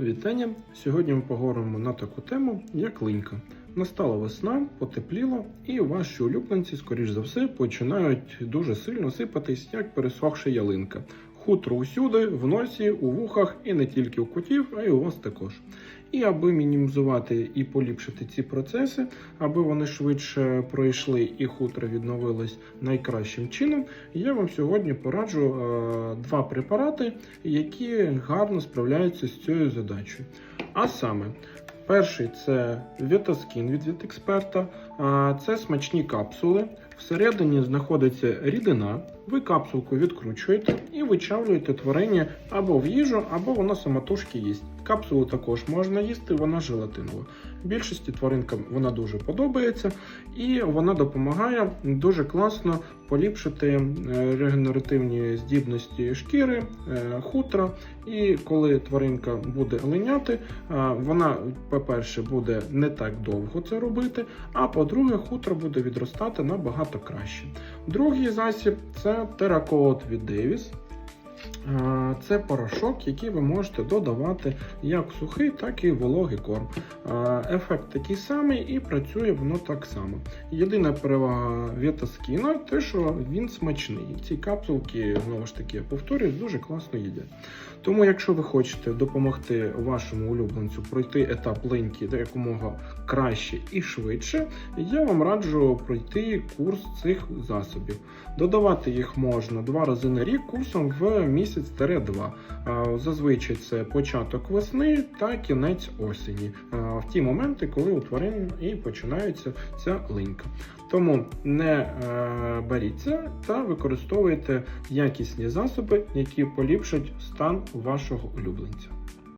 Вітання! Сьогодні ми поговоримо на таку тему, як линька. Настала весна, потепліло, і ваші улюбленці, скоріш за все, починають дуже сильно сипатись, як пересохша ялинка. Хутро усюди, в носі, у вухах і не тільки у котів, а й у вас також. І аби мінімізувати і поліпшити ці процеси, аби вони швидше пройшли і хутро відновилось найкращим чином, я вам сьогодні пораджу е, два препарати, які гарно справляються з цією задачею. А саме, перший це Вітаскін від Вітексперта, це смачні капсули. Всередині знаходиться рідина. Ви капсулку відкручуєте і вичавлюєте творення або в їжу, або воно самотужки їсть. Капсулу також можна їсти, вона желатинова. Більшості тваринкам вона дуже подобається і вона допомагає дуже класно поліпшити е, регенеративні здібності шкіри, е, хутра. І коли тваринка буде линяти, е, вона, по-перше, буде не так довго це робити, а по-друге, хутро буде відростати набагато краще. Другий засіб це теракоот від Девіс. Це порошок, який ви можете додавати як сухий, так і вологий корм. Ефект такий самий і працює воно так само. Єдина перевага Вітаскіна те, що він смачний. Ці капсулки, знову ж таки, я повторюсь, дуже класно їдять. Тому, якщо ви хочете допомогти вашому улюбленцю пройти етап линьки якомога краще і швидше, я вам раджу пройти курс цих засобів. Додавати їх можна два рази на рік курсом в місяць-два. Зазвичай це початок весни та кінець осені, в ті моменти, коли у тварин і починається ця линька. Тому не е, беріться та використовуйте якісні засоби, які поліпшать стан вашого улюбленця.